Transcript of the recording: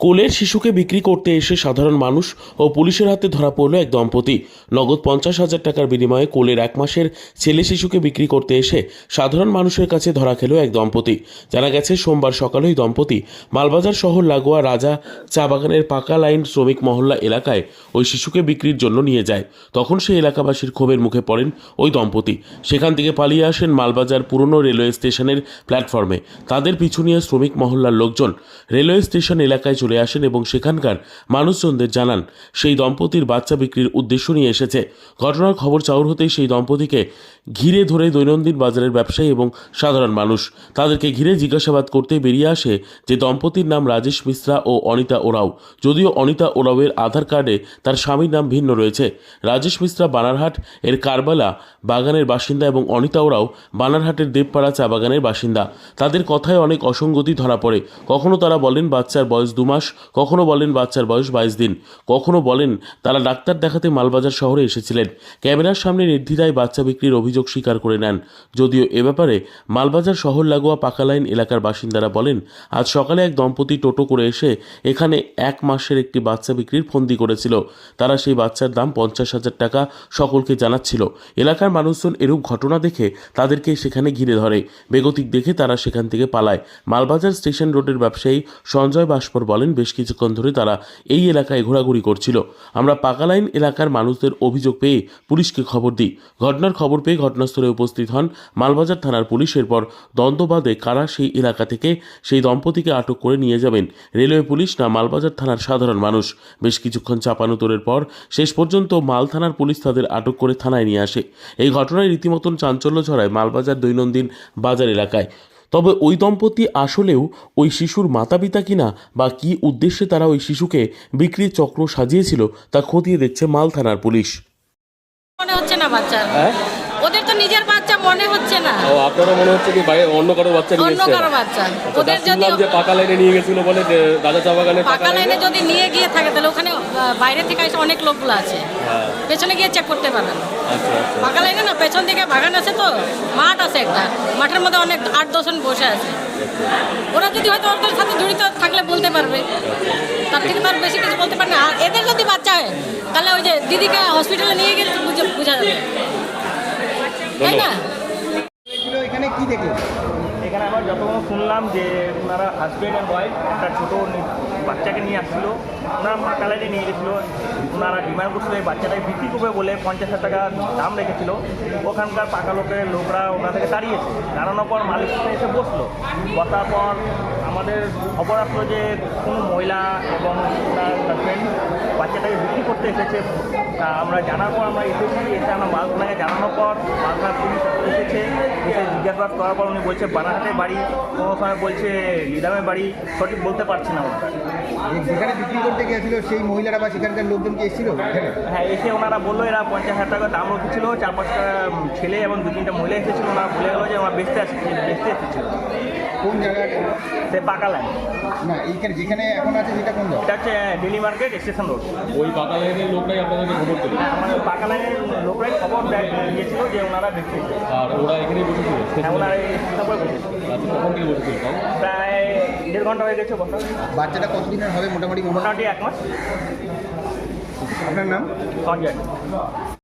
কোলের শিশুকে বিক্রি করতে এসে সাধারণ মানুষ ও পুলিশের হাতে ধরা পড়ল এক দম্পতি। নগদ পঞ্চাশ হাজার টাকার বিনিময়ে কোলের এক মাসের ছেলে শিশুকে বিক্রি করতে এসে সাধারণ মানুষের কাছে ধরা খেল এক দম্পতি। জানা গেছে, সোমবার সকালে ওই দম্পতি মালবাজার শহর লাগোয়া রাজা চা বাগানের পাকা লাইন শ্রমিক মহল্লা এলাকায় ওই শিশুকে বিক্রির জন্য নিয়ে যায়। তখন সেই এলাকাবাসীর ক্ষোভের মুখে পড়েন ওই দম্পতি। সেখান থেকে পালিয়ে আসেন মালবাজার পুরনো রেলওয়ে স্টেশনের প্ল্যাটফর্মে। তাদের পিছু নিয়ে শ্রমিক মহল্লার লোকজন রেলওয়ে স্টেশন এলাকায় চলে আসেন এবং সেখানকার মানুষজনদের জানান, সেই দম্পতির বাচ্চা বিক্রির উদ্দেশ্য নিয়ে এসেছে। ঘটনার খবর চাউর হতেই সেই দম্পতিকে ঘিরে ধরে দৈনন্দিন বাজারের ব্যবসায়ী এবং সাধারণ মানুষ। তাদেরকে ঘিরে জিজ্ঞাসাবাদ করতে বেরিয়ে আসে যে দম্পতির নাম রাজেশ মিশ্রা ও অনিতা ওরাও। যদিও অনিতা ওরাওয়ের আধার কার্ডে তার স্বামীর নাম ভিন্ন রয়েছে। রাজেশ মিশ্রা বানারহাট এর কারবালা বাগানের বাসিন্দা এবং অনিতা ওরাও বানারহাটের দেবপাড়া চা বাগানের বাসিন্দা। তাদের কথায় অনেক অসঙ্গতি ধরা পড়ে। কখনো তারা বলেন, বাচ্চার বয়স দু মাস কখনো বলেন বাচ্চার বয়স বাইশ দিন। কখনো বলেন তারা ডাক্তার দেখাতে মালবাজার শহরে এসেছিলেন। ক্যামেরার সামনে নির্দ্বিধায় বাচ্চা বিক্রির অভিযোগ স্বীকার করে নেন। যদিও এ ব্যাপারে মালবাজার শহর লাগোয়া পাকালাইন এলাকার বাসিন্দারা বলেন, আজ সকালে এক দম্পতি টোটো করে এসে এখানে এক মাসের একটি বাচ্চা বিক্রির ফন্দি করেছিল। তারা সেই বাচ্চার দাম পঞ্চাশ হাজার টাকা সকলকে জানাচ্ছিল। এলাকার মানুষজন এরূপ ঘটনা দেখে তাদেরকে সেখানে ঘিরে ধরে। বেগতিক দেখে তারা সেখান থেকে পালায়। মালবাজার স্টেশন রোডের ব্যবসায়ী সঞ্জয় বাস্পর বলেন বেশ কিছুক্ষণ ধরে তারা এই এলাকায় ঘোরাঘুরি করছিল। আমরা পাকালাইন এলাকার মানুষদের অভিযোগ পেয়ে পুলিশকে খবর দিই। ঘটনার খবর পেয়ে ঘটনাস্থলে উপস্থিত হন মালবাজার থানার পুলিশ। এরপর দ্বন্দ্ববাদে কারা সেই এলাকা থেকে সেই দম্পতিকে আটক করে নিয়ে যাবেন? রেলওয়ে পুলিশ না মালবাজার থানার সাধারণ মানুষ? বেশ কিছুক্ষণ চাপানোতরের পর শেষ পর্যন্ত মাল থানার পুলিশ তাদের আটক করে থানায় নিয়ে আসে। এই ঘটনায় রীতিমতন চাঞ্চল্য ছড়ায় মালবাজার দৈনন্দিন বাজার এলাকায়। তবে ওই দম্পতি আসলেও ওই শিশুর মাতা পিতা কিনা বা কী উদ্দেশ্যে তারা ওই শিশুকে বিক্রির চক্র সাজিয়েছিল তা খতিয়ে দেখছে মাল থানার পুলিশ। মনে হচ্ছে না বাচ্চা। হ্যাঁ? ওদের তো নিজের বাচ্চা মনে হচ্ছে না। ও আপনারা মনে হচ্ছে কি বাইরে অন্য কারও বাচ্চা নিয়ে অন্য কারও বাচ্চা। আচ্ছা, ওদের যদি যে পাকা লাইনে নিয়ে গেছিল বলে রাজা চা বাগানে পাকা লাইনে? যদি নিয়ে গিয়ে থাকে তাহলে ওখানে বাইরে থেকে এসে অনেক লোকগুলো আছে। হ্যাঁ। পেছনে গিয়ে চেক করতে পারেন আচ্ছা আচ্ছা পাকা লাইনে না পেছন দিকে বাগান আছে তো মাঠ আছে একটা। মাঠের মধ্যে অনেক আট দশজন বসে আছে। ওরা যদি হয়তো ওদের সাথে জড়িত থাকলে বলতে পারবে। তার থেকে তার বেশি কিছু বলতে পারে না। আর এদের যদি বাচ্চা হয় তাহলে ওই যে দিদিকে হসপিটালে নিয়ে গেলে তো বুঝে বোঝা যাবে। তাই না? এখানে কি দেখল এখানে আমার যতক্ষণ শুনলাম যে ওনারা হাজব্যান্ড অ্যান্ড ওয়াইফ একটা ছোটো বাচ্চাকে নিয়ে আসছিল, ওনারা পাকালাইটে নিয়ে গেছিল, ওনারা ডিমান্ড করছিল এই বাচ্চাটাকে বিক্রি করবে বলে পঞ্চাশ হাজার টাকা দাম রেখেছিল। ওখানকার পাকা লোকের লোকরা ওনাদেরকে দাঁড়িয়েছে। দাঁড়ানোর পর মালিক এসে বসল। বসার পর আমাদের খবর আসলো যে কোনো মহিলা এবং তার হাজব্যান্ড বাচ্চাটাকে বিক্রি করতে এসেছে। তা আমরা জানার পর আমরা এসেছি এসে আমরা মালখানাকে জানানোর পর মালখানা পুলিশ এসেছে। এসে জিজ্ঞাসাবাদ করার পর উনি বলছে বানাহাটের বাড়ি কোনো সময় বলছে লিদামের বাড়ি সঠিক বলতে পারছি না যেখানে বিক্রি করতে গিয়েছিল সেই মহিলারা বা সেখানকার লোকজন কি এসেছিল হ্যাঁ এসে ওনারা বলল এরা পঞ্চাশ হাজার টাকা দাম রেখেছিল চার পাঁচটা ছেলে এবং দু তিনটা মহিলা এসেছিল ওনারা বলে গেলো যে আমার বেচতে আসছে বেচতে এসেছিল। কোন জায়গায়? সে পাকা লাইন না এইখানে যেখানে এখন আছে সেটা কোন জায়গা এটা হচ্ছে ডেলি মার্কেট স্টেশন রোড। ওই পাকা লাইনের লোকটাই আপনাদেরকে খবর দিল? হ্যাঁ আমাদের পাকা লাইনের লোকরাই খবর দিয়েছিল যে ওনারা এসেছে। আর ওরা এখানেই বসেছিল? হ্যাঁ ওনারা এই স্টেশনের উপরে বসেছে রাতে কখন থেকে বসেছিল তাও প্রায় দেড় ঘণ্টা হয়ে গেছে বসা। বাচ্চাটা কতদিনের হবে? মোটামুটি মোটামুটি এক মাস। আপনার নাম? সঞ্জয়।